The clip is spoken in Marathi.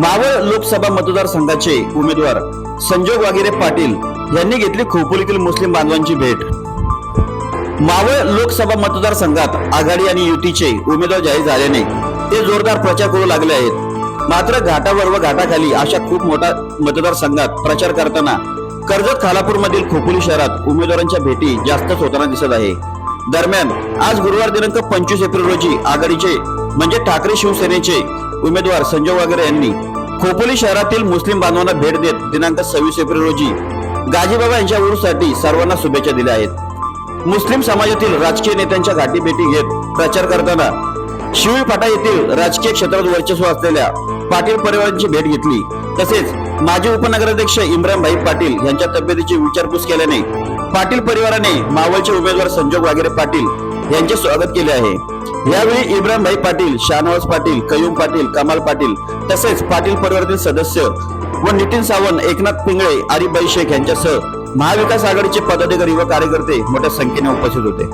मावळ लोकसभा मतदारसंघाचे उमेदवार संजोग वागिरे पाटील यांनी घेतली खोपोलीतील मुस्लिम बांधवांची भेट. मावळ लोकसभा मतदारसंघात आघाडी आणि युतीचे उमेदवार जाहीर झाल्याने ते जोरदार प्रचार करू लागले आहेत. मात्र घाटावर व घाटाखाली अशा खूप मोठ्या मतदारसंघात प्रचार करताना कर्जत खालापूर मधील खोपोली शहरात उमेदवारांच्या भेटी जास्तच होताना दिसत आहे. दरम्यान आज गुरुवार दिनांक पंचवीस एप्रिल रोजी आघाडीचे म्हणजे ठाकरे शिवसेनेचे उमेदवार संजय वागरे यांनी खोपोली शहरातील मुस्लिम बांधवांना भेट देत दिनांक सव्वीस एप्रिल रोजी गाजीबाबा यांच्या उरूसाठी सर्वांना शुभेच्छा दिल्या आहेत. मुस्लिम समाजातील राजकीय नेत्यांच्या गाठी भेटी घेत प्रचार करताना शिवी फाटा येथील राजकीय क्षेत्रात वर्चस्व असलेल्या पाटील परिवारांची भेट घेतली. तसेच माजी उपनगराध्यक्ष इम्रानभाई पाटील यांच्या तब्येतीची विचारपूस केल्याने पाटील परिवाराने मावळचे उमेदवार संजोग वागेरे पाटील यांचे स्वागत केले आहे. यावेळी इब्राहिम भाई पाटील शाहनवाज पाटील कयूम पाटील कमाल पाटील तसेच पाटील परिवारातील सदस्य व नितीन सावंत एकनाथ पिंगळे आरिबाई शेख यांच्यासह महाविकास आघाडीचे पदाधिकारी व कार्यकर्ते मोठ्या संख्येने उपस्थित होते.